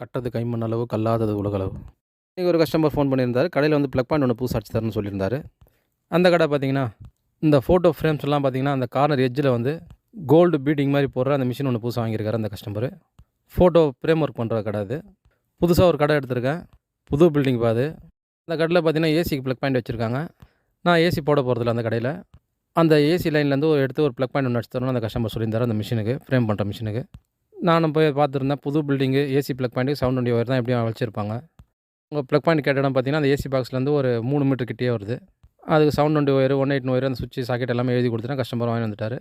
கட்டது கைமண் அளவு கல்லாதது உலகளவு இன்றைக்கி ஒரு கஸ்டமர் ஃபோன் பண்ணியிருந்தார். கடையில் வந்து ப்ளக் பாயிண்ட் ஒன்று புதுசு அடிச்சு தரேன்னு சொல்லியிருந்தாரு. அந்த கடை பார்த்தீங்கன்னா இந்த ஃபோட்டோ ஃப்ரேம்ஸ் எல்லாம் பார்த்தீங்கன்னா அந்த கார்னர் எட்ஜில் வந்து கோல்டு பீட்டிங் மாதிரி போடுற அந்த மிஷின் ஒன்று புதுசாக வாங்கியிருக்காரு அந்த கஸ்டமர் ஃபோட்டோ ஃப்ரேம் ஒர்க் பண்ணுற கடை அது. புதுசாக ஒரு கடை எடுத்திருக்கேன். புது பில்டிங் பாது அந்த கடையில் பார்த்தீங்கன்னா ஏசிக்கு ப்ளக் பாயிண்ட் வச்சுருக்காங்க. நான் ஏசி போட போகிறதில்ல அந்த கடையில். அந்த ஏசி லைன்லேருந்து ஒரு எடுத்து ஒரு ப்ளக் பாயிண்ட் ஒன்று அடிச்சு தரணும்னு அந்த கஸ்டமர் சொல்லியிருந்தார் அந்த மிஷினுக்கு ஃப்ரேம் பண்ணுற மிஷினுக்கு நானும் போய் பார்த்துருந்தேன். புது building AC plug point sound வண்டி ஒயர் தான் எப்படியும் வச்சுருப்பாங்க. உங்கள் ப்ளக் பாயிண்ட் கேட்ட இடம் பார்த்தீங்கன்னா அந்த ஏசி பாக்ஸ்லேருந்து ஒரு மூணு மீட்டர் கிட்டே வருது. அதுக்கு சவுண்ட் வண்டி ஒயர் ஒன் எயிட் ஒயர் அந்த சுவிட்ச் சாக்கெட் எல்லாமே எழுதி கொடுத்துட்டேன் கஸ்டமர் வாங்கி வந்துட்டார்.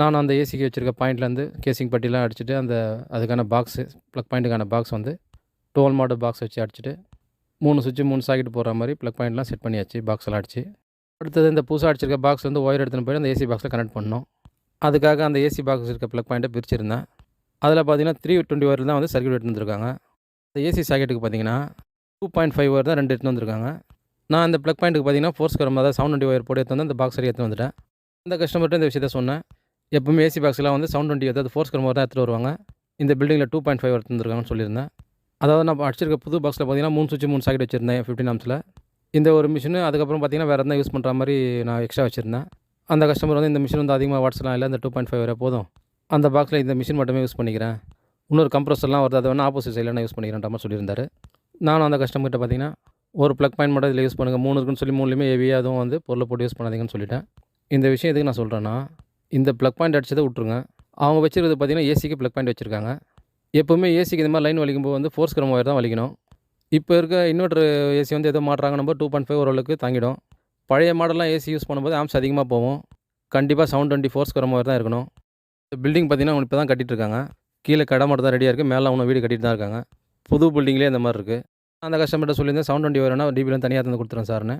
நான் அந்த ஏசிக்கு வச்சுருக்க பாயிண்ட்லேருந்து கேசிங் பட்டிலாம் அடிச்சுட்டு அந்த அதுக்கான பாக்ஸு ப்ளக் பாயிண்ட்டுக்கான பாக்ஸ் வந்து டுவெல் மாடல் பாக்ஸ் வச்சு அடிச்சுட்டு மூணு சுவிட்சு மூணு சாக்கெட் போடுற மாதிரி ப்ளக் பாயிண்ட்லாம் செட் பண்ணியாச்சு பாக்ஸ்லாம் அடிச்சு. அடுத்தது இந்த புதுசாக அடிச்சிருக்க பாக்ஸ் வந்து ஒயர் எடுத்துன்னு போய் அந்த ஏசி பாக்ஸில் கனெக்ட் பண்ணோம். அதுக்காக அந்த ஏசி பாக்ஸ் இருக்க ப்ளக் பாயிண்ட்டை பிரிச்சிருந்தேன். அதில் பார்த்தீங்கன்னா த்ரீ டுவெண்ட்டி ஒயரில் தான் வந்து சர்க்கியூட் எடுத்து வந்திருக்காங்க. இந்த ஏசி சாக்கெட்டுக்கு பார்த்தீங்கன்னா டூ பாயிண்ட் ஃபைவ் ஒயர் தான் ரெண்டு எடுத்து வந்திருக்காங்க. நான் அந்த ப்ளக் பாயிண்ட்டுக்கு பார்த்தீங்கன்னா ஃபோர்ஸ் கரம் அதாவது சவுண்ட் டுவெண்ட்டி ஒயர் போட்டு எடுத்து வந்து அந்த பாக்ஸ் எடுத்து வந்துட்டேன். அந்த கஸ்டமர்கிட்ட இந்த விஷயத்த சொன்னேன். எப்பவுமே ஏசி பாக்ஸ்லாம் வந்து சவுண்ட் டுவெண்ட்டி அதாவது ஃபோர்ஸ் கரம் தான் எடுத்துகிட்டு வருவாங்க. இந்த பில்டிங்கில் டூ பாயிண்ட் ஃபைவ் எடுத்துருக்காங்கன்னு சொல்லியிருந்தேன். அதாவது நான் அடிச்சிருக்க புது பாக்ஸில் பார்த்தீங்கன்னா மூணு சுவிட்ச் மூணு சாக்கெட் வச்சிருந்தேன் ஃபிஃப்டின் ஆம்ஸில் இந்த ஒரு மிஷினு அதுக்கப்புறம் பார்த்தீங்கன்னா வேறு எதாவது யூஸ் பண்ணுற மாதிரி நான் எக்ஸ்ட்ரா வச்சுருந்தேன். அந்த கஸ்டமர் வந்து இந்த மிஷின் வந்து அதிகமாக வாட்ஸ்லாம் இல்லை இந்த டூ பாயிண்ட் ஃபைவ் வரை போதும். அந்த பாக்ஸில் இந்த மிஷின் மட்டுமே யூஸ் பண்ணிக்கிறேன். இன்னொரு கம்ப்ரஸர்லாம் வருது அதை வேணால் ஆப்போசிட் சைடில் நான் யூஸ் பண்ணிக்கிறேன் மாதிரி சொல்லியிருந்தார். நானும் அந்த கஸ்டமர்கிட்ட பார்த்தீங்கன்னா ஒரு ப்ளக் பாயிண்ட் மட்டும் இதில் யூஸ் பண்ணுங்கள் மூணு இருக்குன்னு சொல்லி மூணுலேயுமே ஹெவியாக அதுவும் வந்து பொருளை போட்டு யூஸ் பண்ணாதீங்கன்னு சொல்லிட்டேன். இந்த விஷயம் எதுக்கு நான் சொல்கிறேன்னா இந்த ப்ளக் பாயிண்ட் அடிச்சதை விட்ருங்க அவங்க வச்சுருக்கிறது பார்த்தீங்கன்னா ஏசிக்கு ப்ளக் பாயிண்ட் வச்சுருக்காங்க. எப்போவுமே ஏசிக்கு இந்த மாதிரி லைன் வலிக்கும்போது வந்து ஃபோர்ஸ் கிரம் ஒயர் தான் வலிக்கணும். இப்போ இருக்க இன்வெர்டர் ஏசி வந்து எதோ மாட்டுறாங்க நம்ம டூ பாயிண்ட் ஃபைவ் ஓரளவுக்கு தாங்கிடும். பழைய மாடல்லாம் ஏசி யூஸ் பண்ணும்போது ஆம்ஸ் அதிகமாக போவோம் கண்டிப்பாக sound twenty fours gram wire தான் இருக்கணும். பில்டிங் பார்த்தீங்கன்னா இப்போ தான் கட்டிட்டு கீழே கடை மட்டும் தான் ரெடியாக இருக்குது மேலே அவனும் வீடு கட்டிட்டு தான் இருக்காங்க. புது பில்டிங்லேயே இந்த மாதிரி இருக்குது அந்த கஸ்டமர்கிட்ட சொல்லியிருந்தேன் சவுண்ட் டுவெண்ட்டி வேணா டிபியில் தனியாக தந்து கொடுத்துறேன் சார்னு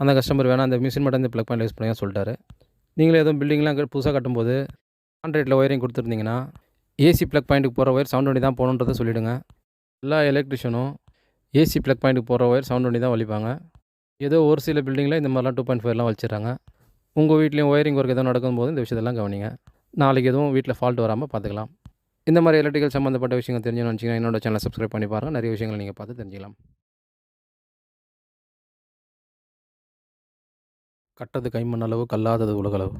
அந்த கஸ்டமர் வேணால் அந்த மிஷின் மட்டும் இந்த ப்ளக் பாயிண்ட் யூஸ் பண்ணுங்க சொல்லிட்டாரு. நீங்களே எதுவும் பில்டிங்லாம் புதுசாக கட்டும்போது கான்ட்ராக்டில் ஒயரிங் கொடுத்துருந்தீங்கன்னா ஏசி ப்ளக் பாயிண்ட்டுக்கு போகிற ஒயர் சவுண்ட் வண்டி தான் போகணுன்றதை சொல்லிவிடுங்க எல்லா எலக்ட்ரிஷியனும் ஏசி ப்ளக் பாயிண்ட்டுக்கு போகிற ஒயர் சவுண்ட் வண்டி தான் வலிப்பாங்க. ஏதோ ஒரு சில பில்டிங்கில் இந்த மாதிரிலாம் டூ பாயிண்ட் ஃபைவ்லாம் வச்சுறாங்க உங்கள் வீட்லேயும் ஒயரிங் ஒர்க் எதுவும் நடக்கும்போது இந்த விஷயத்தெல்லாம் கவனிங்க. நாளைக்கு எதுவும் வீட்டில் ஃபால்ட் வராமல் பார்த்துக்கலாம். இந்த மாதிரி எலக்ட்ரிக்கல் சம்மந்தப்பட்ட விஷயங்கள் தெரிஞ்சுன்னு வச்சிங்கன்னா என்னோட சேனலை சப்ஸ்கிரைப் பண்ணி பாருங்கள் நிறைய விஷயங்கள் நீங்கள் பார்த்து தெரிஞ்சுக்கலாம். கட்டது கைமண் அளவு கல்லாதது உலகளவு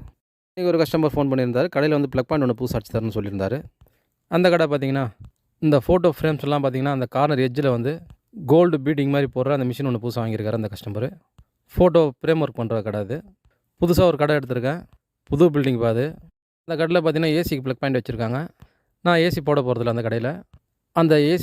இன்றைக்கி ஒரு கஸ்டமர் ஃபோன் பண்ணியிருந்தார். கடையில் வந்து ப்ளக் பாயிண்ட் ஒன்று புதுசு அடிச்சு தரேன்னு சொல்லியிருந்தாரு. அந்த கடை பார்த்தீங்கன்னா இந்த ஃபோட்டோ ஃப்ரேம்ஸ் எல்லாம் பார்த்தீங்கன்னா அந்த கார்னர் எட்ஜில் வந்து கோல்டு பீட்டிங் மாதிரி போடுற அந்த மிஷின் ஒன்று புதுசாக வாங்கியிருக்காரு அந்த கஸ்டமர் ஃபோட்டோ ஃப்ரேம் ஒர்க் பண்ணுற கடை அது. புதுசாக ஒரு கடை எடுத்திருக்கேன். புது பில்டிங் பாது அந்த கடையில் பார்த்திங்கன்னா ஏசிக்கு ப்ளக் பாயிண்ட் வச்சுருக்காங்க. நான் ஏசி போட போகிறதில்ல அந்த கடையில். அந்த ஏசி